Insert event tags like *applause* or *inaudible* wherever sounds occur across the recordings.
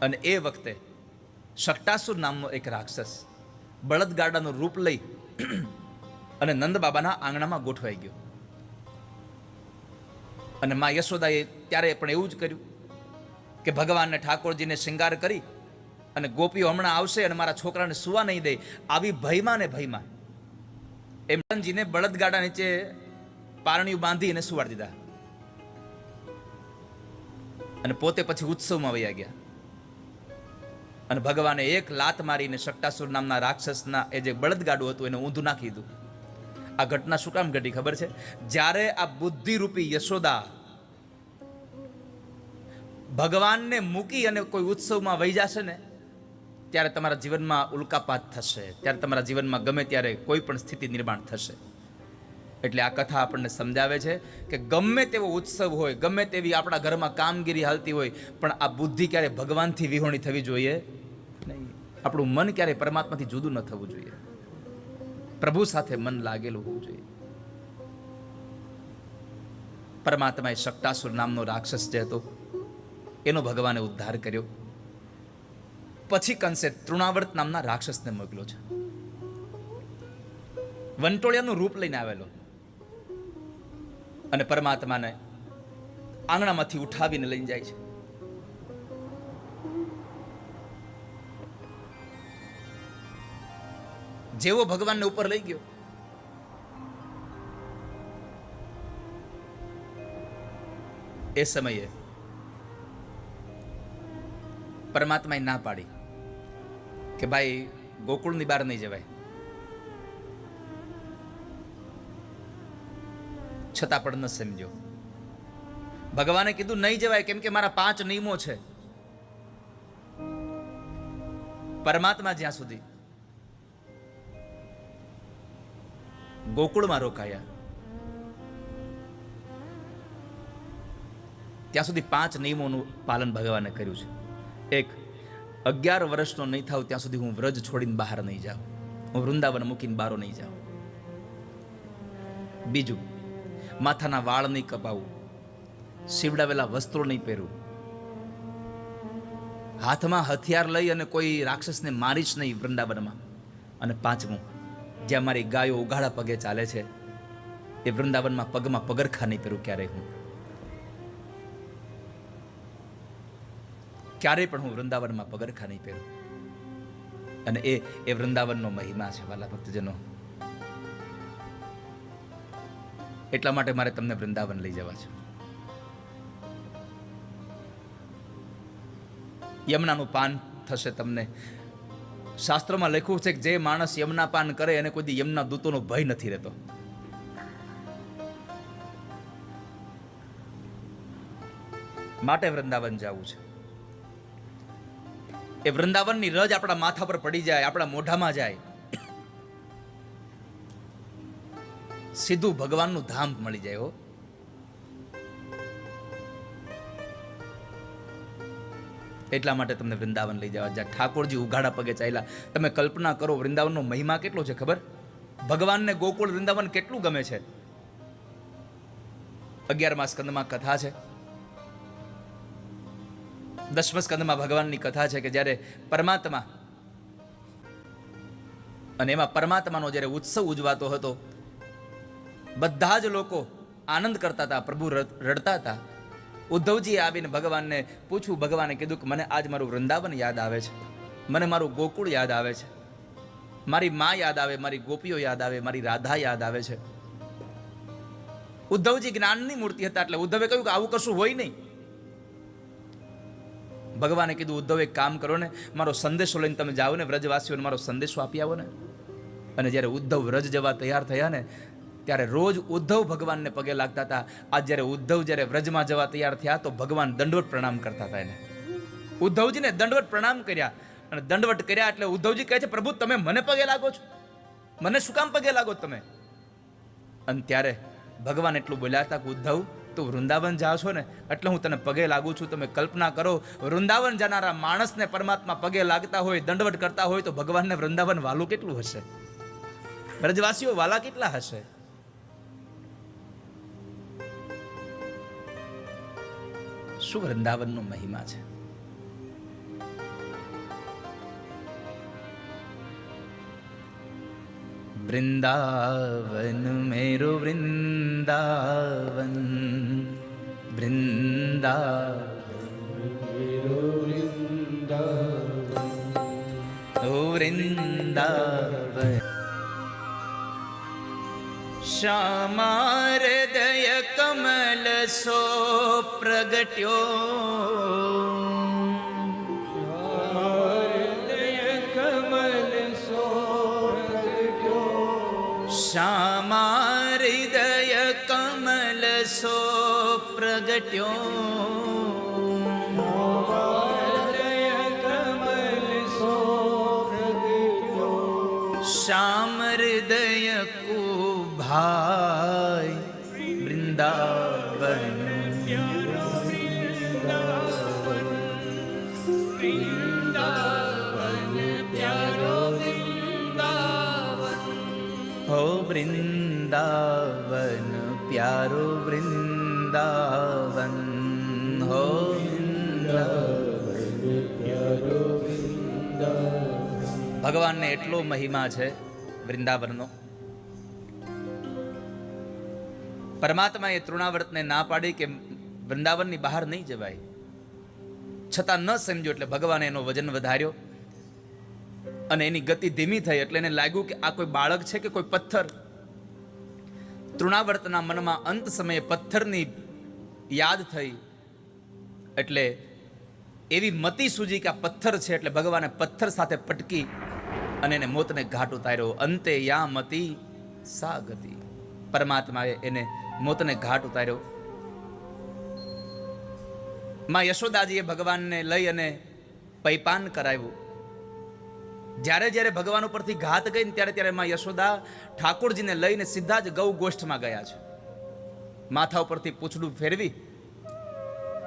અને એ વખતે શક્ટાસુર નામનો એક રાક્ષસ બળદગાડાનું રૂપ લઈ *clears throat* અને નંદબાબાના આંગણામાં ગોઠવાઈ ગયો. અને મા યશોદાએ ત્યારે પણ એવું જ કર્યું કે ભગવાનને ઠાકોરજીને શૃંગાર કરી અને ગોપીઓ હમણાં આવશે અને મારા છોકરાને સુવા નહીં દે આવી ભયમાં ને ભયમાં એમજીને બળદગાડા નીચે પારણીયું બાંધી અને સુવાડી દીધા. અને પોતે પછી ઉત્સવમાં વયા ગયા. અને ભગવાને એક લાત મારીને શક્ટાસુર નામના રાક્ષસના એ જે બળદગાડું હતું એને ઊંધું નાખી દીધું. આ ઘટના શું કામ ઘટી ખબર છે? જ્યારે આ બુદ્ધિરૂપી યશોદા ભગવાનને મૂકી અને કોઈ ઉત્સવમાં વહી જશે ને, ત્યારે તમારા જીવનમાં ઉલ્કાપાત થશે. ત્યારે તમારા જીવનમાં ગમે ત્યારે કોઈ પણ સ્થિતિ નિર્માણ થશે. એટલે આ કથા આપણને સમજાવે છે કે ગમે તેવો ઉત્સવ હોય, ગમે તેવી આપણા ઘરમાં કામગીરી હાલતી હોય, પણ આ બુદ્ધિ ક્યારે ભગવાનથી વિહોણી થવી જોઈએ આપણું મન ક્યારે પરમાત્માથી જુદું ન થવું જોઈએ. પ્રભુ સાથે મન લાગેલું હોવું જોઈએ. પરમાત્માએ શક્ટાસુર નામનો રાક્ષસ જે હતો, એનો ભગવાને ઉદ્ધાર કર્યો. પછી કંસે તૃણાવર્ત નામના રાક્ષસને મોકલ્યો છે. વંટોળિયાનું રૂપ લઈને આવેલો. અને પરમાત્માને આંગણામાંથી ઉઠાવીને લઈને જાય છે. જેવો ભગવાનને ઉપર લઈ ગયો. એ સમયે પરમાત્માએ ના પાડી કે ભાઈ, ગોકુળની બહાર નહીં જવાય. છતાં પણ ન સમજ્યો. ભગવાને કીધું, નહીં જવાય, કેમ કે મારા પાંચ નિયમો છે. પરમાત્મા જ્યાં સુધી ગોકુળમાં રોકાયા. ત્યાં સુધી પાંચ નિયમોનું પાલન ભગવાને કર્યું છે. એક, અગિયાર વર્ષનો નહીં થાવ ત્યાં સુધી હું વ્રજ છોડીને બહાર નહીં જાઉં. હું વૃંદાવન મૂકીને બારો નહીં જાઉં. બીજું, માથાના વાળ નહીં કપાવું. સીવડાવેલા વસ્ત્રો નહીં પહેરવું હાથમાં હથિયાર લઈ અને કોઈ રાક્ષસને મારીશ નહીં વૃંદાવનમાં. અને પાંચમું જ્યાં મારી ગાયો ઉઘાડા પગે ચાલે છે, એ વૃંદાવનમાં પગમાં પગરખા નહીં પહેરું ક્યારેય હું. ક્યારેય પણ હું વૃંદાવનમાં પગરખા નહીં પહેરું. અને એ એ વૃંદાવનનો મહિમા છે, વાલા ભક્તજનો. એટલા માટે મારે તમને વૃંદાવન લઈ જવા છે. યમુનાનું પાન થશે તમને. શાસ્ત્રોમાં લખ્યું છે કે જે માણસ યમના પાન કરે, એને કોઈ યમના દૂતોનો ભય નથી રહેતો. માટે વૃંદાવન જવું છે. એ વૃંદાવનની રજ આપણા માથા પર પડી જાય, આપણા મોઢામાં જાય. સીધું ભગવાનનું ધામ મળી જાય હો. એટલા માટે તમને વૃંદાવન લઈ જવા. જ્યાં ઠાકોરજી ઉઘાડા પગે ચાલ્યા. તમે કલ્પના કરો, વૃંદાવનનો મહિમા કેટલો છે ખબર? ભગવાનને ગોકુળ વૃંદાવન કેટલું ગમે છે? અગિયારમા સ્કંદમાં કથા છે. દસમ સ્કંદમાં ભગવાનની કથા છે કે જ્યારે પરમાત્મા અને એમાં પરમાત્માનો જ્યારે ઉત્સવ ઉજવાતો હતો, બધા જ લોકો આનંદ કરતા હતા, પ્રભુ રડતા હતા. ઉદ્ધવજીએ આવીને ભગવાનને પૂછ્યું ભગવાને કીધું કે મને આજ મારું વૃંદાવન યાદ આવે છે. મને મારું ગોકુળ યાદ આવે છે. મારી મા યાદ આવે, મારી ગોપીઓ યાદ આવે, મારી રાધા યાદ આવે છે. ઉદ્ધવજી જ્ઞાનની મૂર્તિ હતા એટલે ઉદ્ધવે કહ્યું કે આવું કશું હોય નહીં. ભગવાને કીધું, ઉદ્ધવ, એક કામ કરો ને, મારો સંદેશો લઈને તમે જાઓ ને, વ્રજવાસીઓને મારો સંદેશો આપી આવો ને. અને જ્યારે ઉદ્ધવ વ્રજ જવા તૈયાર થયા ને ત્યારે રોજ ઉદ્ધવ ભગવાનને પગે લાગતા હતા. આજ જ્યારે ઉદ્ધવ જ્યારે વ્રજમાં જવા તૈયાર થયા તો ભગવાન દંડવત પ્રણામ કરતા હતા એને. ઉદ્ધવજીને દંડવત પ્રણામ કર્યા અને દંડવત કર્યા એટલે ઉદ્ધવજી કહે છે, પ્રભુ, તમે મને પગે લાગો છો? મને શું કામ પગે લાગો તમે? અને ત્યારે ભગવાન એટલું બોલ્યા હતા કે, ઉદ્ધવ, તું વૃંદાવન જાઓ છો ને, એટલે હું તને પગે લાગુ છું. તમે કલ્પના કરો, વૃંદાવન જનારા માણસને પરમાત્મા પગે લાગતા હોય દંડવટ કરતા હોય તો ભગવાનને વૃંદાવન વાલું કેટલું હશે? વ્રજવાસીઓ વાલા કેટલા હશે? શું વૃંદાવનનો મહિમા છે. વૃંદાવન મેરો વૃંદાવન વૃંદા વૃંદાવન. શ્યામારદ દિવસો પ્રગટ્યો શ્યામા હૃદય કમલ સો પ્રગટ્યો શ્યામ હૃદય કુભા वृंदावन प्यारो वृंदावन हो ભગવાનને એટલો મહિમા છે વૃંદાવનનો પરમાત્માએ તૃણાવર્તને ના પાડી કે વૃંદાવનની બહાર નહીં જવાય છતાં ન સમજ્યો એટલે ભગવાને એનો વજન વધાર્યો અને એની ગતિ ધીમી થઈ એટલે એને લાગ્યું કે આ કોઈ બાળક છે કે કોઈ પથ્થર તૃણાવર્તના મનમાં અંત સમયે પથ્થરની યાદ થઈ. એટલે એવી મતિ સૂજી કે આ પથ્થર છે એટલે ભગવાને પથ્થર સાથે પટકી અને એને મોતને ઘાટ ઉતાર્યો અંતે યા મતિ સા ગતિ પરમાત્માએ એને મોતને ઘાટ ઉતાર્યો માં યશોદાજીએ ભગવાનને લઈ અને પૈપાન કરાવ્યું. જ્યારે જ્યારે ભગવાન ઉપરથી ઘાત ગઈ ને ત્યારે ત્યારે માં યશોદા ઠાકોરજીને લઈને સીધા જ ગૌ ગોષ્ઠમાં ગયા છે. માથા ઉપરથી પૂછડું ફેરવી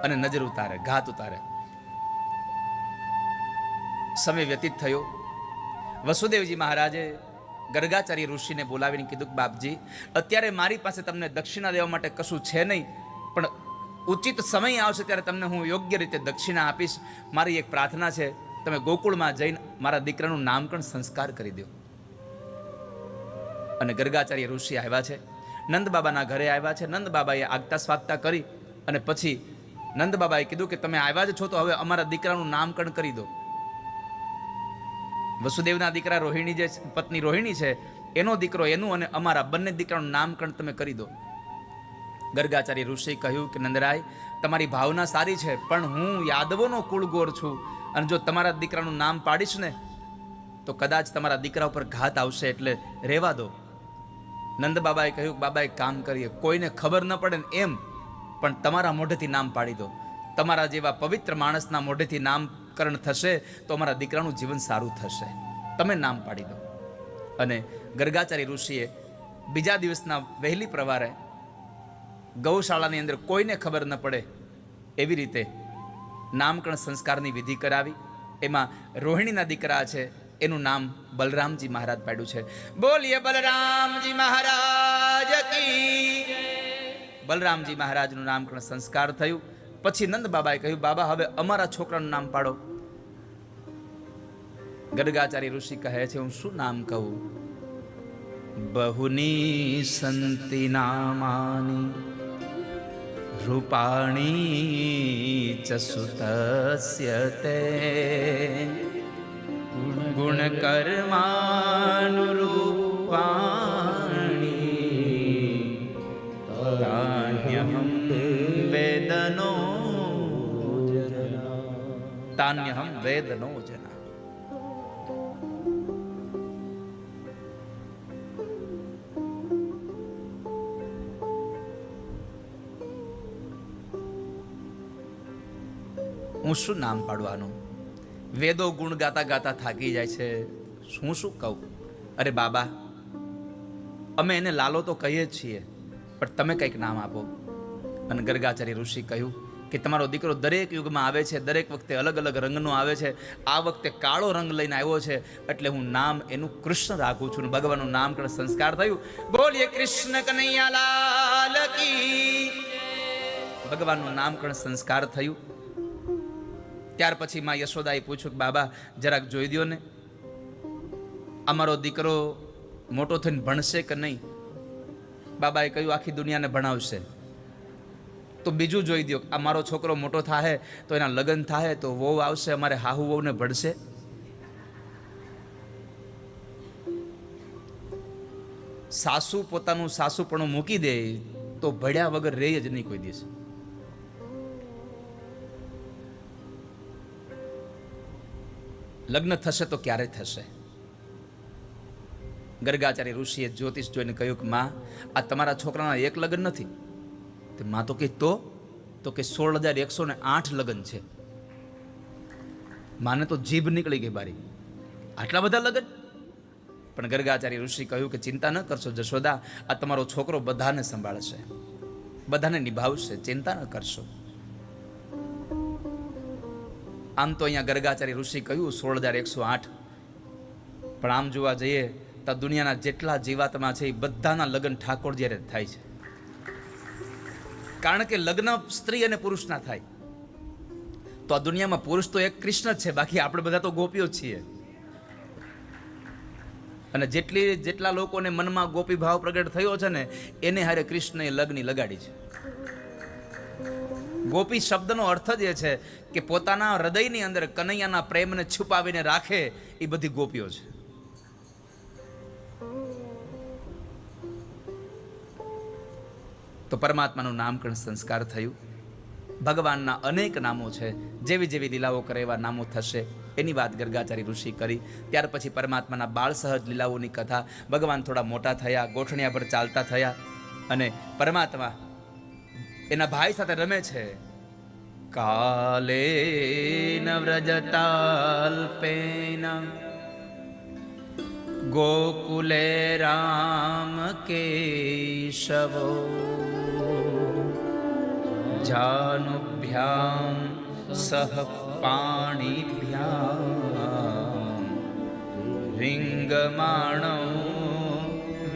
અને નજર ઉતારે, ઘાત ઉતારે. સમય વ્યતીત થયો. વસુદેવજી મહારાજે ગર્ગાચાર્ય ઋષિને બોલાવીને કીધું કે, બાપજી, અત્યારે મારી પાસે તમને દક્ષિણા દેવા માટે કશું છે નહીં, પણ ઉચિત સમય આવશે ત્યારે તમને હું યોગ્ય રીતે દક્ષિણા આપીશ. મારી એક પ્રાર્થના છે તમે ગોકુળમાં જઈને મારા દીકરાનું નામકરણ સંસ્કાર કરી દો. અને ગર્ગાચાર્ય ઋષિ આવ્યા છે. નંદ ઘરે આવ્યા છે. નંદ આગતા સ્વાગતા કરી અને પછી નંદ કીધું કે તમે આવ્યા જ છો તો હવે અમારા દીકરાનું નામકરણ કરી દો. વસુદેવના દીકરા રોહિણી જે પત્ની રોહિણી છે, એનો દીકરો એનું અને અમારા બંને દીકરાનું નામકરણ તમે કરી દો. ગર્ગાચાર્ય ઋષિ કહ્યું કે, નંદરાય, તમારી ભાવના સારી છે, પણ હું યાદવોનો કુળગોર છું. અને જો તમારા દીકરાનું નામ પાડીશ ને, તો કદાચ તમારા દીકરા ઉપર ઘાત આવશે એટલે રહેવા દો. નંદ બાબાએ કહ્યું બાબા એક કામ કરીએ, કોઈને ખબર ન પડે ને એમ, પણ તમારા મોઢેથી નામ પાડી દો. તમારા જેવા પવિત્ર માણસના મોઢેથી નામકરણ થશે તો અમારા દીકરાનું જીવન સારું થશે. તમે નામ પાડી દો. અને ગર્ગાચારી ઋષિએ બીજા દિવસના વહેલી પ્રવારે ગૌશાળાની અંદર કોઈને ખબર ન પડે એવી રીતે નામકરણ સંસ્કારની વિધિ કરાવી. એમાં રોહિણીના દીકરા છે, એનું નામ બલરામજી મહારાજ પાડ્યું છે. બોલીએ બલરામજી મહારાજ બલરામજી મહારાજનું નામકરણ સંસ્કાર થયું. પછી નંદ બાબાએ કહ્યું, બાબા, હવે અમારા છોકરાનું નામ પાડો. ગર્ગાચાર્ય ઋષિ કહે છે, હું શું નામ કહું? બહુની સંતિ નામાની રૂપાણી ચ સુતસ્ય તે ગુણકર્માનુરૂપાણી તાન્યહમ વેદનો તાન્યહમ વેદનો હું શું નામ પાડવાનું? વેદો ગુણ ગાતા ગાતા થાકી જાય છે. શું શું કહું? અરે બાબા, અમે એને લાલો તો કહીએ જ છીએ, પણ તમે કંઈક નામ આપો. અને ગર્ગાચાર્ય ઋષિ કહ્યું કે તમારો દીકરો દરેક યુગમાં આવે છે, દરેક વખતે અલગ અલગ રંગનો આવે છે. આ વખતે કાળો રંગ લઈને આવ્યો છે, એટલે હું નામ એનું કૃષ્ણ રાખું છું. ભગવાનનું નામકરણ સંસ્કાર થયું. બોલીએ, કૃષ્ણ કનૈયા લાલ કી ભગવાનનું નામકરણ સંસ્કાર થયું. ત્યાર પછી માં યશોદાએ પૂછ્યું કે, બાબા, જરાક જોઈ દો ને. અમારો દીકરો મોટો થઈને ભણશે કે નહીં? બાબાએ કહ્યું, આખી દુનિયાને ભણાવશે. તો બીજું જોઈ દો આ મારો છોકરો મોટો થાય તો એના લગ્ન થાય તો વહુ આવશે, અમારે હાહુ વહુને ભણશે. સાસુ પોતાનું સાસુપણું મૂકી દે તો ભળ્યા વગર રહે જ નહીં કોઈ દિવસ. લગ્ન થશે તો ક્યારે થશે? ગર્ગાચાર્ય ઋષિએ જ્યોતિષ જોઈને કહ્યું કે, માં, આ તમારા છોકરાના એક લગ્ન નથી. તે માં તો કે તો? તો કે સોળ હજાર એકસો ને આઠ લગ્ન છે. માને તો જીભ નીકળી ગઈ બારી. આટલા બધા લગ્ન? પણ ગર્ગાચાર્ય ઋષિ કહ્યું કે, ચિંતા ન કરશો જશોદા, આ તમારો છોકરો બધાને સંભાળશે. બધાને નિભાવશે. ચિંતા ન કરશો. આમ તો અહીંયા ગર્ગાચાર્ય ઋષિ કહ્યું, સોળ હજાર એકસો આઠ. પણ આમ જોવા જઈએ તો દુનિયાના જેટલા જીવાતમાં છે એ બધાના લગ્ન ઠાકોર જ્યારે થાય છે. કારણ કે લગ્ન સ્ત્રી અને પુરુષના થાય. તો આ દુનિયામાં પુરુષ તો એક કૃષ્ણ જ છે, બાકી આપણે બધા તો ગોપીઓ છીએ. અને જેટલી જેટલા લોકોને મનમાં ગોપી ભાવ પ્રગટ થયો છે ને, એને હારે કૃષ્ણએ લગ્ની લગાડી છે. ગોપી શબ્દનો અર્થ જ એ છે કે પોતાના હૃદયની અંદર કનૈયાના પ્રેમને છુપાવીને રાખે એ બધી ગોપીઓ છે. તો પરમાત્માનું નામકરણ સંસ્કાર થયું. ભગવાનના અનેક નામો છે. જેવી જેવી લીલાઓ કરે એવા નામો થશે. એની વાત ગર્ગાચારી ઋષિ કરી. ત્યાર પછી પરમાત્માના બાળ સહજ લીલાઓની કથા ભગવાન થોડા મોટા થયા ગોઠણિયા પર ચાલતા થયા અને પરમાત્મા એના ભાઈ સાથે રમે છે. કાલે ન વ્રજતાલ્પેન ગોકુલે રામ કેશવો જાનુભ્યામ સહ પાણીભ્યામ રિંગમાણો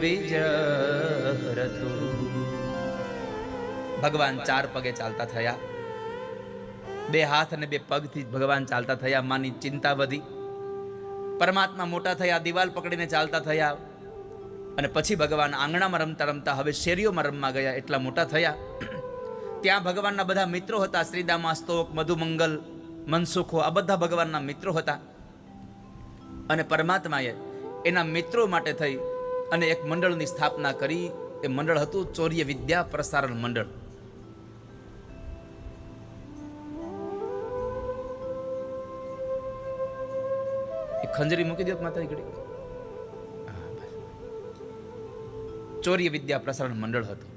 વિજરતુ ભગવાન ચાર પગે ચાલતા થયા. બે હાથ અને બે પગથી ભગવાન ચાલતા થયા, માની ચિંતા વધી. પરમાત્મા મોટા થયા, દિવાલ પકડીને ચાલતા થયા. અને પછી ભગવાન આંગણામાં રમતા રમતા હવે શેરીઓમાં રમવા ગયા, એટલા મોટા થયા. ત્યાં ભગવાનના બધા મિત્રો હતા શ્રીદામાસ્તોક મધુમંગલ, મનસુખો, આ બધા ભગવાનના મિત્રો હતા. અને પરમાત્માએ એના મિત્રો માટે થઈ અને એક મંડળની સ્થાપના કરી. એ મંડળ હતું ચોર્ય વિદ્યા પ્રસારણ મંડળ. ખંજરી મૂકી દો માતાજી ઘડી ચોરી વિદ્યા પ્રસારણ મંડળ હતું.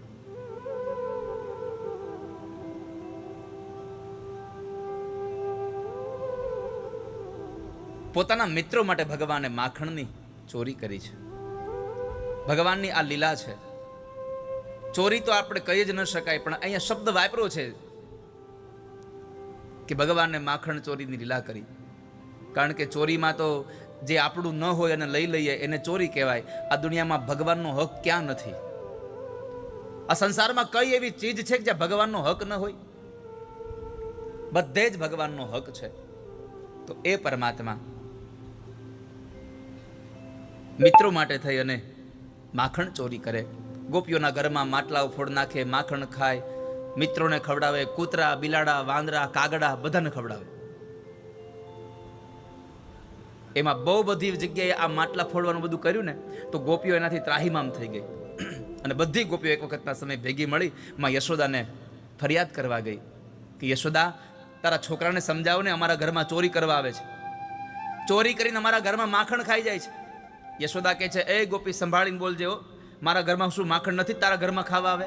પોતાના મિત્રો માટે ભગવાને માખણની ચોરી કરી છે. ભગવાનની આ લીલા છે. ચોરી તો આપણે કહી જ ન શકાય, પણ અહીંયા શબ્દ વાપરો છે કે ભગવાનને માખણ ચોરીની લીલા કરી. કારણ કે ચોરીમાં તો જે આપણું ન હોય અને લઈ લઈએ એને ચોરી કહેવાય. આ દુનિયામાં ભગવાનનો હક ક્યાં નથી? આ સંસારમાં કઈ એવી ચીજ છે કે જ્યાં ભગવાનનો હક ન હોય? બધે જ ભગવાનનો હક છે. તો એ પરમાત્મા મિત્રો માટે થઈ અને માખણ ચોરી કરે. ગોપીઓના ઘરમાં માટલાઓ ફોડ નાખે, માખણ ખાય, મિત્રોને ખવડાવે, કૂતરા, બિલાડા, વાંદરા, કાગડા બધાને ખવડાવે. એમાં બહુ બધી જગ્યાએ આ માટલા ફોડવાનું બધું કર્યું ને, તો ગોપીઓ એનાથી ત્રાહીમામ થઈ ગઈ. *clears throat* અને બધી ગોપીઓ એક વખતના સમય ભેગી મળી માં યશોદાને ફરિયાદ કરવા ગઈ કે, યશોદા, તારા છોકરાને સમજાવો ને, અમારા ઘરમાં ચોરી કરવા આવે છે. ચોરી કરીને અમારા ઘરમાં માખણ ખાઈ જાય છે. યશોદા કહે છે, એ ગોપી, સંભાળીને બોલજે મારા ઘરમાં શું માખણ નથી, તારા ઘરમાં ખાવા આવે?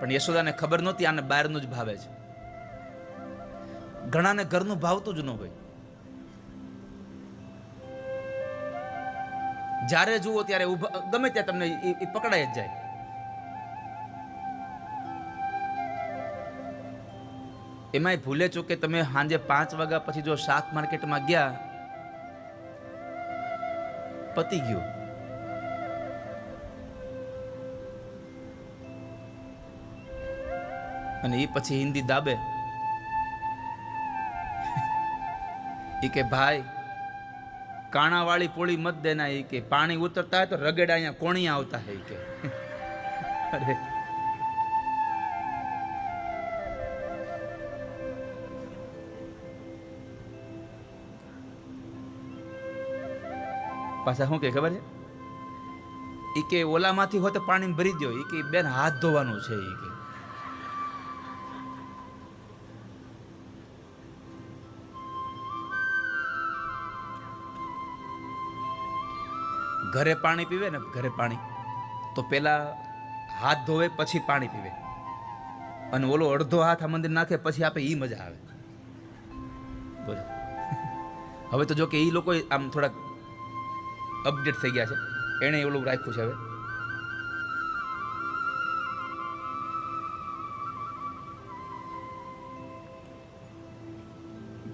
પણ યશોદાને ખબર નહોતી, આને બહારનું જ ભાવે છે. ઘણાને ઘરનું ભાવતું જ ન હોય. જ્યારે જુઓ ત્યારે ઊભા ગમે ત્યાં તમને એ- પકડાઈ જ જાય. એમાંય ભૂલે છો કે તમે સાંજે પાંચ વાગ્યા પછી જો શાક માર્કેટમાં ગયા, પતી ગયું. અને એ પછી હિન્દી દાબે. *laughs* એ કે, ભાઈ કાણાવાળી પોળી મત દેના એ કે, પાણી ઉતરતા હોય તો રગેડા અહીંયા કોણી આવતા હે કે. *laughs* અરે. પાછા શું કે, ખબર છે? ઈ કે, ઓલામાંથી હોતે પાણી ભરી દો ઈ કે, બેન, હાથ ધોવાનું છે. એ કે. ઘરે પાણી પીવે ને ઘરે પાણી. તો પેલા હાથ ધોવે પછી પાણી પીવે. અને ઓલો અડધો હાથ આ મંદિર નાખે પછી આપે એ મજા આવે. બોલો. *laughs* હવે તો જો કે એ લોકો આમ થોડાક અપડેટ થઈ ગયા છે. એણે ઓલું રાખ્યું છે હવે.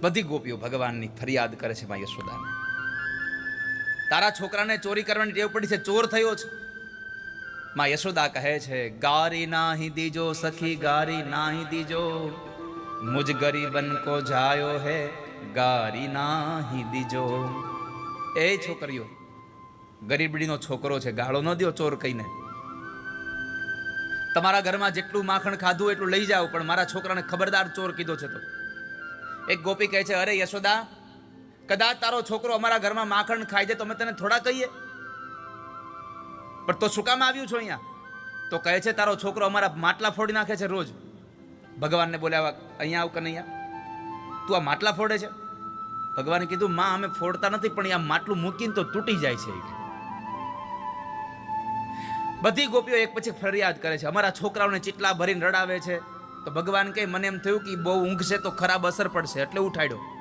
બધી ગોપીઓ ભગવાનની ફરિયાદ કરે છે મા યશોદાને. તારા છોકરાને ચોરી કરવાની ટેવ પડી છે, ચોર થયો છે. માં યશોદા કહે છે, ગારી નાહી દીજો, સખી ગારી નાહી દીજો. મુજ ગરીબન કો જાયો હે, ગારી નાહી દીજો. એ છોકરીઓ, ગરીબડીનો છોકરો છે, ગાળો ન દ્યો ચોર કહીને. તમારા ઘરમાં જેટલું માખણ ખાધું એટલું લઈ જાઓ, પણ મારા છોકરાને ખબરદાર ચોર કીધો છે તો. એક ગોપી કહે છે, અરે યશોદા કદાચ તારો છોકરો અમારા ઘરમાં માખણ ખાઈ જાય તો અમે તને થોડા કહીએ. પણ તો શું કામ આવ્યું છો અહીંયા? તો કહે છે, તારો છોકરો અમારા માટલા ફોડી નાખે છે રોજ. ભગવાનને બોલ્યા અહીંયા આવ કનૈયા. તું આ માટલા ફોડે છે? ભગવાને કીધું, માં, અમે ફોડતા નથી, પણ આ માટલું મૂકીને તો તૂટી જાય છે. બધી ગોપીઓ એક પછી ફરિયાદ કરે છે. અમારા છોકરાઓને ચીટલા ભરીને રડાવે છે. તો ભગવાન કહે, મને એમ થયું કે બહુ બહુ ઊંઘશે તો ખરાબ અસર પડશે. એટલે ઉઠાડ્યો.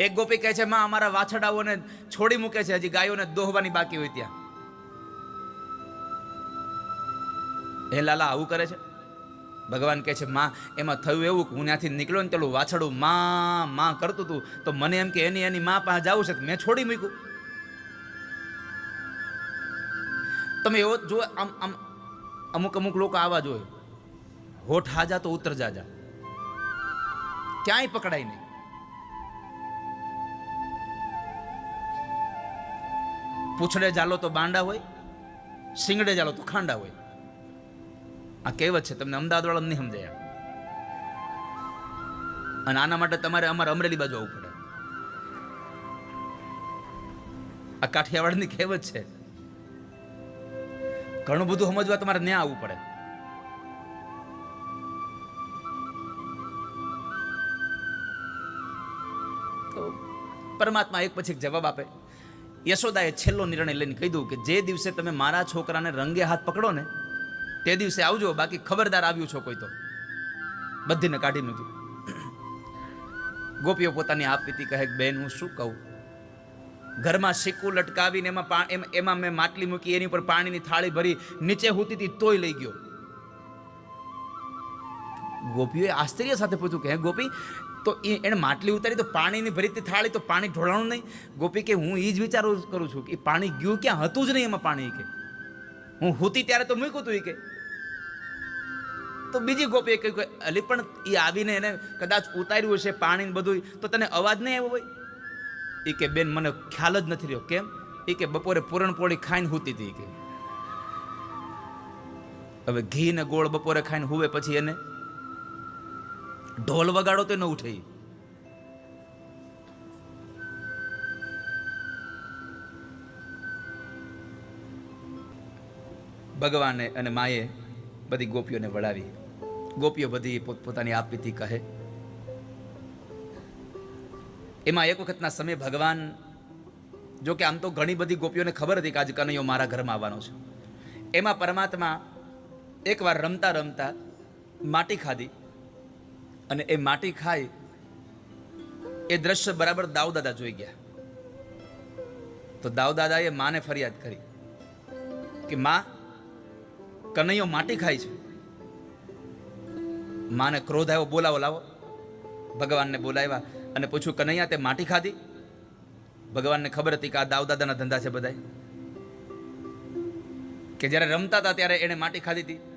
એક ગોપી કહે છે, માં, અમારા વાછડાઓને છોડી મૂકે છે, હજી ગાયોને દોહવાની બાકી હોય ત્યાં. હે લાલા, આવું કરે છે? ભગવાન કહે છે, માં, એમાં થયું એવું કે હું ત્યાંથી નીકળ્યો ને પેલું વાછડું માં માં કરતું હતું, તો મને એમ કે એની એની માં પાસે જવું છે મેં છોડી મૂક્યું? તમે એવો જો આમ આમ, અમુક અમુક લોકો આવા જોઈએ હોઠ હાજા તો ઉતર જાજા. ક્યાંય પકડાય નહીં. પૂછડે જાલો તો બાંડા હોય, શિંગડે જાલો તો ખાંડા હોય. આ કહેવત છે, તમને અમદાવાદવાળા નહીં સમજાય અને આના માટે તમારે અમારે અમરેલી બાજુ આવવું પડે. આ કાઠિયાવાડની કહેવત છે, ઘણું બધું સમજવા તમારે ન્યા આવવું પડે. તો પરમાત્મા એક પછી એક જવાબ આપે. યશોદાએ છેલ્લો નિર્ણય લઈને કીધું કે જે દિવસે તમે મારા છોકરાને રંગે હાથ પકડો ને તે દિવસે આવજો, બાકી ખબરદાર આવ્યું છો કોઈ તો. બધીને કાઢી મૂક્યું. ગોપીઓ પોતાની આપવીતી કહે, બેન, હું શું કહું? ઘરમાં સિક્કું લટકાવીને એમાં એમાં મેં માટલી મૂકી, એની ઉપર પાણીની થાળી ભરી, નીચે હોતી હતી તોય લઈ ગયો. ગોપીઓએ આશ્ચર્ય સાથે પૂછ્યું કે ગોપી તો એ એણે માટલી ઉતારી, તો પાણીની ભરીતી થાળી, તો પાણી ઢોળાણું નહીં. ગોપી કે, હું એ જ વિચારું કરું છું કે પાણી ગયું ક્યાં? હતું જ નહીં એમાં પાણી કે. હું હોતી ત્યારે તો મૂક્યું હતું એ કે. તો બીજી ગોપીએ કહ્યું કે, અલી, પણ એ આવીને એને કદાચ ઉતાર્યું હશે પાણી બધું તો તને અવાજ નહીં આવ્યો હોય એ કે, બેન, મને ખ્યાલ જ નથી રહ્યો. કેમ? એ કે, બપોરે પૂરણપોળી ખાઈને હોતી હતી કે. હવે ઘી ને ગોળ બપોરે ખાઈને હોવે પછી એને ઢોલ વગાડો તે ન ઉઠે ભગવાને અને માએ બધી ગોપીઓને વળાવી. ગોપીઓ બધી પોતપોતાની આપવીતી કહે. એમાં એક વખતના સમયે ભગવાન જો કે આમ તો ઘણી બધી ગોપીઓને ખબર હતી કે આજ કનૈયો મારા ઘરમાં આવવાનો છે. એમાં પરમાત્મા એકવાર રમતા રમતા માટી ખાધી. અને એ માટી ખાય એ દ્રશ્ય બરાબર દાઉદાદા જોઈ ગયા. તો દાઉદાદાએ માને ફરિયાદ કરી કે માં, કનૈયો માટી ખાય છે. માને ક્રોધ આવ્યો, બોલાવો, લાવો. ભગવાનને બોલાવ્યા અને પૂછ્યું, કનૈયા, તે માટી ખાધી? ભગવાનને ખબર હતી કે આ દાઉદાદાના ધંધા છે બધાય. કે જ્યારે રમતા હતા ત્યારે એણે માટી ખાધી હતી.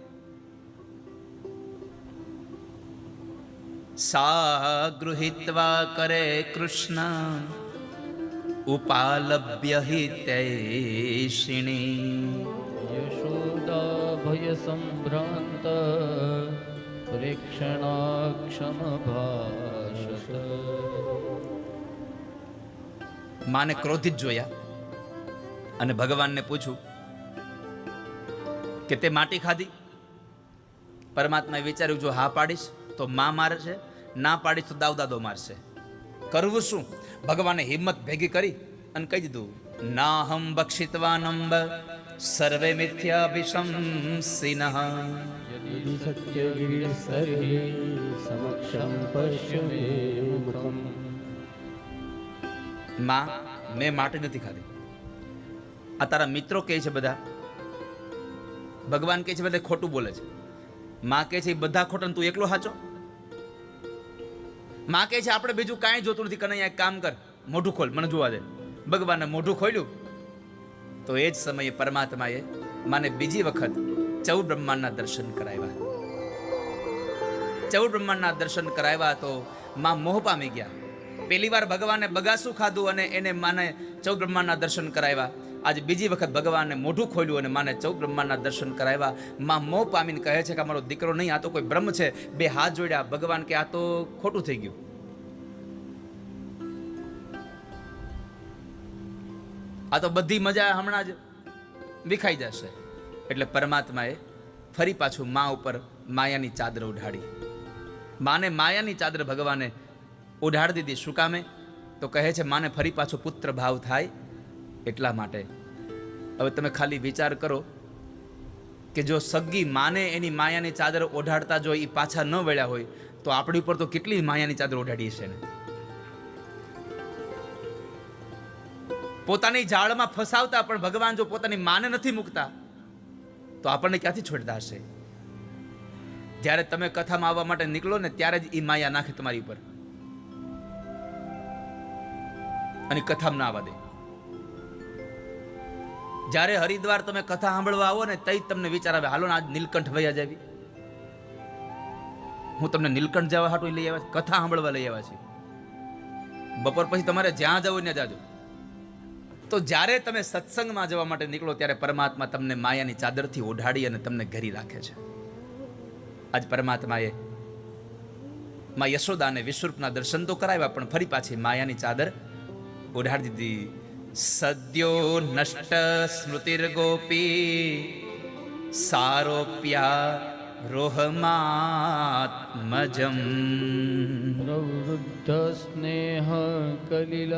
સા ગૃહિત્વા કરે કૃષ્ણ ઉપાલભ્ય હિ તૈષિણી यशोदा भयसम्भ्रान्त प्रेक्षणाक्षमभाषत માને ક્રોધિત જોયા અને ભગવાનને પૂછ્યું કે તે માટી ખાધી પરમાત્માએ વિચાર્યું જો હા પાડીશ તો માં મારશે ના પાડી તો દાવ દાવદાદો મારશે. કરવું શું? ભગવાને હિંમત ભેગી કરી અને કહી દીધું ના હમ બક્ષિતવાનંબ સર્વે મિથ્યાભિશંસિનમાં મેં માટી નથી ખાધી. આ તારા મિત્રો કહે છે બધા. ભગવાન કહે છે બધા ખોટું બોલે છે. માં કહે છે બધા ખોટું તું એકલો સાચો માં કહે છે, આપણે બીજું કાંઈ જોતું નથી. કનૈયા કામ કર. મોઢું ખોલ. મને જોવા દે. ભગવાને મોઢું ખોલ્યું. તો એ જ સમયે પરમાત્માએ માને બીજી વખત ચૌદ બ્રહ્માંડના દર્શન કરાવ્યા. ચૌદ બ્રહ્માંડના દર્શન કરાવ્યા તો માં મોહ પામી ગયા. પહેલી વાર ભગવાને બગાસું ખાધું અને એને માને ચૌદ બ્રહ્માંડના દર્શન કરાવ્યા. આજે બીજી વખત ભગવાનને મોઢું ખોલ્યું અને માને ચૌદ બ્રહ્માંડના દર્શન કરાવ્યા. માં મોહ પામીને કહે છે કે અમારો દીકરો નહીં, આ તો કોઈ બ્રહ્મ છે. બે હાથ જોડ્યા. ભગવાન કે આ તો ખોટું થઈ ગયું. આ તો બધી મજા હમણાં જ વિખાઈ જશે. એટલે પરમાત્માએ ફરી પાછું મા ઉપર માયાની ચાદર ઉઢાડી. માને માયાની ચાદર ભગવાને ઉઢાડી દીધી. શું કામે? તો કહે છે, માને ફરી પાછો પુત્ર ભાવ થાય. એટલા માટે. હવે તમે ખાલી વિચાર કરો કે જો સગ્ગી માને એની માયાની ચાદર ઓઢાડતા જો એ પાછા ન વળ્યા હોય, તો આપણી ઉપર તો કેટલી માયાની ચાદર ઓઢાડી છે ને? પોતાની જાળમાં ફસાવતા પણ ભગવાન જો પોતાની માને નથી મૂકતા, તો આપણને ક્યાંથી છોડતા હશે? જ્યારે તમે કથામાં આવવા માટે નીકળો ને ત્યારે જ એ માયા નાખે તમારી ઉપર. અને કથામાં ના આવવા દે. જ્યારે હરિદ્વાર તમે કથા સાંભળવા આવો ને તઈ તમને વિચાર આવે, હાલો ને આજ નીલકંઠ ભાઈ જાવી હું તમને નીલકંઠ જવા હાટું લઈ આવ્યા, કથા સાંભળવા લઈ આવ્યા છે બપોર પછી તમારે જ્યાં જવું ને જાજો. તો જ્યારે તમે સત્સંગમાં જવા માટે નીકળો, ત્યારે પરમાત્મા તમને માયાની ચાદરથી ઓઢાડી અને તમને ઘરી રાખે છે. આજ પરમાત્માએ માં યશોદાને વિશ્વરૂપના દર્શન તો કરાવ્યા, પણ ફરી પાછી માયાની ચાદર ઓઢાડી દીધી. સદ્યો નષ્ટ સ્મૃતિર્ગોપી સારોપ્યા રોહમાત્મજમ પ્રવૃદ્ધ સ્નેહ કલિલ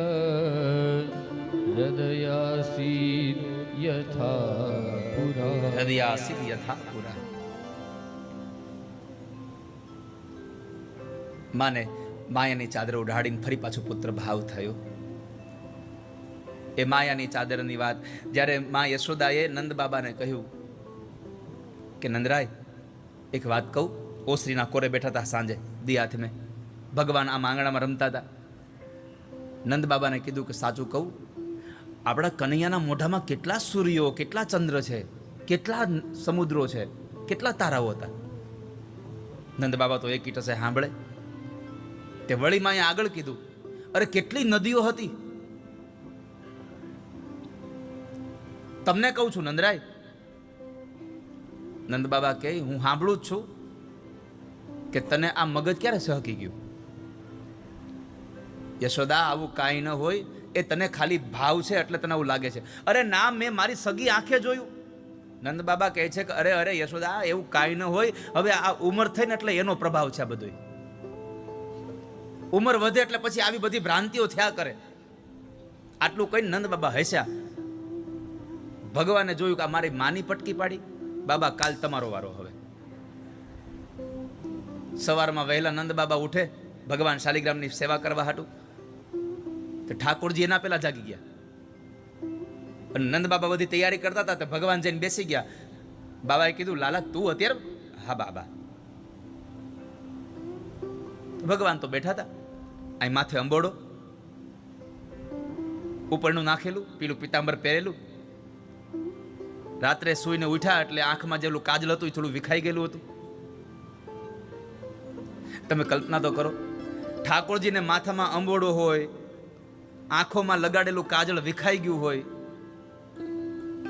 હૃદયાસી યથા પુરા હૃદયાસી યથા પુરા માને માયાની ચાદર ઉડાડીને ફરી પાછો પુત્ર ભાવ થયો એ માયાની ચાદરની વાત. જ્યારે મા યશોદાએ નંદ બાબાને કહ્યું કે, નંદરાય, એક વાત કહું? ઓસરીના કોરે બેઠા હતા સાંજે, દિયાથ મેં. ભગવાન આ આંગણામાં રમતા હતા નંદ બાબાને કીધું કે, સાચું કહું, આપણા કનૈયાના મોઢામાં કેટલા સૂર્યો, કેટલા ચંદ્ર છે, કેટલા સમુદ્રો છે, કેટલા તારાઓ હતા. નંદ બાબા તો એક કીટસે સાંભળે તે વળીમાં અહીંયા આગળ કીધું, અરે, કેટલી નદીઓ હતી તમને કહું છું, નંદરાય. નંદ બાબા કહે, હું સાંભળું જ છું કે તને આ મગજ ક્યારે સહકી ગયું? યશોદા, આવું કાંઈ ન હોય. એ તને ખાલી ભાવ છે એટલે તને આવું લાગે છે. અરે ના, મેં મારી સગી આંખે જોયું. નંદ બાબા કહે છે કે, અરે અરે, યશોદા, એવું કાંઈ ન હોય. હવે આ ઉંમર થઈને એટલે એનો પ્રભાવ છે આ બધો ઉંમર વધે એટલે પછી આવી બધી ભ્રાંતિઓ થયા કરે. આટલું કહીને નંદ બાબા હસ્યા. ભગવાને જોયું કે આ મારી માની પટકી પાડી? બાબા, કાલ તમારો વારો હવે. સવારમાં વહેલા નંદ બાબા ઉઠે, ભગવાન શાલિગ્રામની સેવા કરવા હાટું. તો ઠાકોરજી એના પહેલા જાગી ગયા. અને નંદ બાબા બધી તૈયારી કરતા હતા, તો ભગવાન જઈને બેસી ગયા. બાબાએ કીધું, લાલા, તું અત્યારે હા બાબા. ભગવાન તો બેઠા હતા. અહીં માથે અંબોડો. ઉપરનું નાખેલું પેલું પિતાંબર પહેરેલું. રાત્રે સૂઈને ઉઠ્યા એટલે આંખમાં જેલું કાજલ હતું, એ થોડું વિખાઈ ગયેલું હતું. તમે કલ્પના તો કરો, ઠાકોરજીને માથામાં અંબોડો હોય, આંખોમાં લગાડેલું કાજળ વિખાઈ ગયું હોય,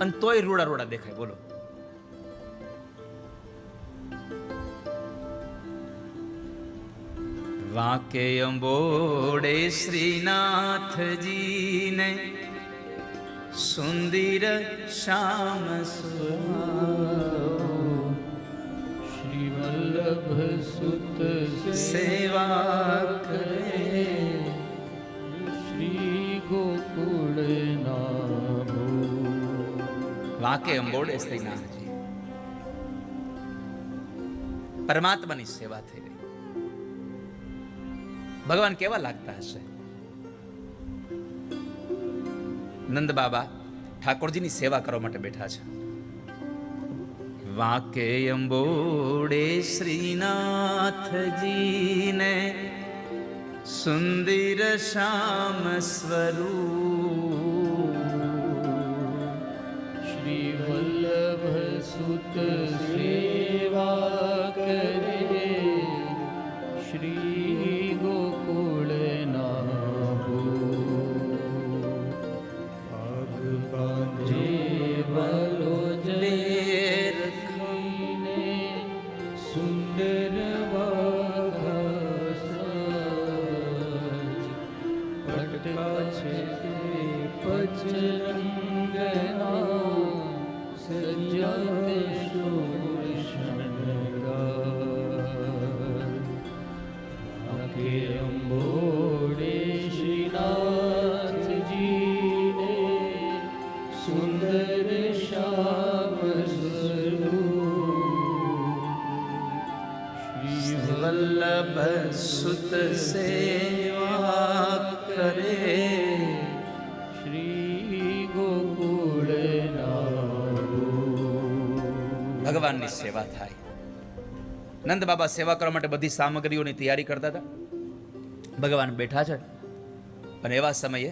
અને તોય રોડા રોડા દેખાય, બોલો. વાંકે અંબોડે શ્રીનાથજીને સુંદર શ્યામ શ્રી વલ્લભ સુત સેવા કરે. શ્રી ગોકુળ વાંકે અંબોડે શ્રીનાથજી. પરમાત્માની સેવા થઈ રહી. ભગવાન કેવા લાગતા હશે? નંદ બાબા ઠાકોરજીની સેવા કરવા માટે બેઠા છે. વાકે અંબોડે શ્રીનાથજીને સુંદર શ્યામ સ્વરૂપ. શ્રી વલ્લભ સુત સેવા ભગવાનની સેવા થાય. નંદ બાબા સેવા કરવા માટે બધી સામગ્રીઓની તૈયારી કરતા હતા. ભગવાન બેઠા છે. અને એવા સમયે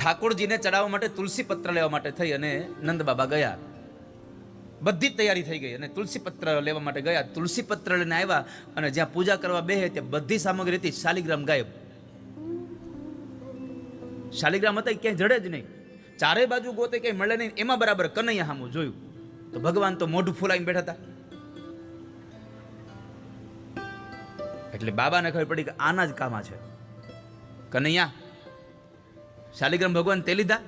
ઠાકોરજીને ચડાવવા માટે તુલસી પત્ર લેવા માટે થઈ અને નંદ બાબા ગયા. બધી તૈયારી થઈ ગઈ અને તુલસી પત્ર લેવા માટે ગયા. તુલસી પત્ર લઈને આવ્યા અને જ્યાં પૂજા કરવા બેહે ત્યાં બધી સામગ્રી હતી. શાલિગ્રામ ગાયબ. શાલિગ્રામ હતા ક્યાંય જડે જ નહીં. ચારે બાજુ ગોતે ક્યાંય મળે નહીં. એમાં બરાબર કનૈયા હામું જોયું. તો ભગવાન તો મોઢું ફૂલાઈને બેઠા હતા. એટલે બાબાને ખબર પડી કે આના જ કામા છે. કનૈયા, શાલિગ્રામ ભગવાન તે લીધા?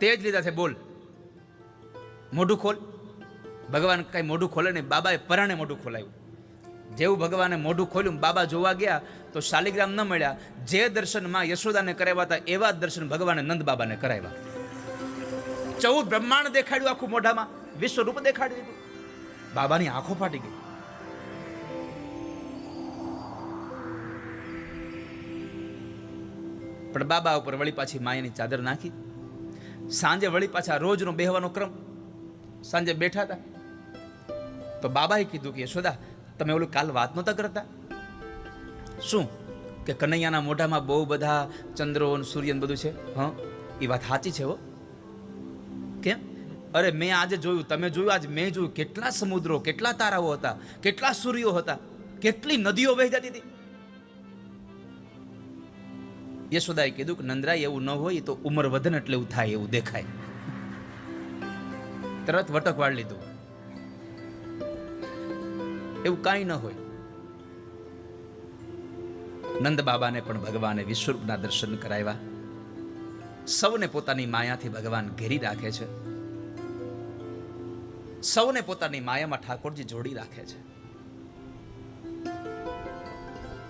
તે જ લીધા છે, બોલ. મોઢું ખોલ. ભગવાન કાંઈ મોઢું ખોલે નહીં, બાબાએ પરાણે મોઢું ખોલાયું. જેવું ભગવાને મોઢું ખોલ્યું, બાબા જોવા ગયા, તો શાલિગ્રામ ન મળ્યા. જે દર્શનમાં યશોદાને કરાવ્યા હતા, એવા દર્શન ભગવાને નંદ બાબાને કરાવ્યા. ચૌદ બ્રહ્માંડ દેખાડ્યું આખું મોઢામાં વિશ્વરૂપ દેખાડી દીધું. બાબાની આંખો ફાટી ગઈ. પણ બાબા ઉપર વળી પાછી માયાની ચાદર નાખી. સાંજે વળી પાછા રોજનો બેહવાનો ક્રમ. સાંજે બેઠા હતા. તો બાબાએ કીધું કે યશોદા તમે ઓલું કાલ વાત નહોતા કરતા? શું? કે કનૈયાના મોઢામાં બહુ બધા ચંદ્રો ને સૂર્ય ને બધું છે? હં? એ વાત સાચી છે હો. કેમ? અરે મેં આજે જોયું, તમે જોયું, આજ મેં જોયું. કેટલા સમુદ્રો, કેટલા તારાઓ હતા, કેટલા સૂર્યો હતા, કેટલી નદીઓ વહી જતી હતી. યશોદાએ કીધું કે નંદરાય, એવું ન હોય તો ઉંમર વધન એટલે એવું થાય, એવું દેખાય. તરત વટક વાળ લીધું. એવું કાંઈ ન હોય. નંદ બાબાને પણ ભગવાને વિશ્વરૂપના દર્શન કરાવ્યા. સૌને પોતાની માયાથી ભગવાન ઘેરી રાખે છે. સૌને પોતાની માયામાં ઠાકોરજી જોડી રાખે છે.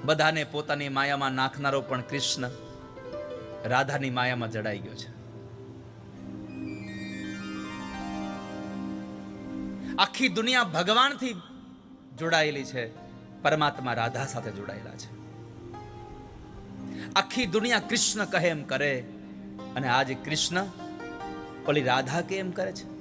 બધાને પોતાની માયામાં નાખનારો પણ કૃષ્ણ રાધાની માયામાં જડાઈ ગયો છે. આખી દુનિયા ભગવાનથી જોડાયેલી છે. પરમાત્મા રાધા સાથે જોડાયેલા છે. આખી દુનિયા કૃષ્ણ કહે એમ કરે અને આજે કૃષ્ણ ઓલી રાધા કે એમ કરે છે?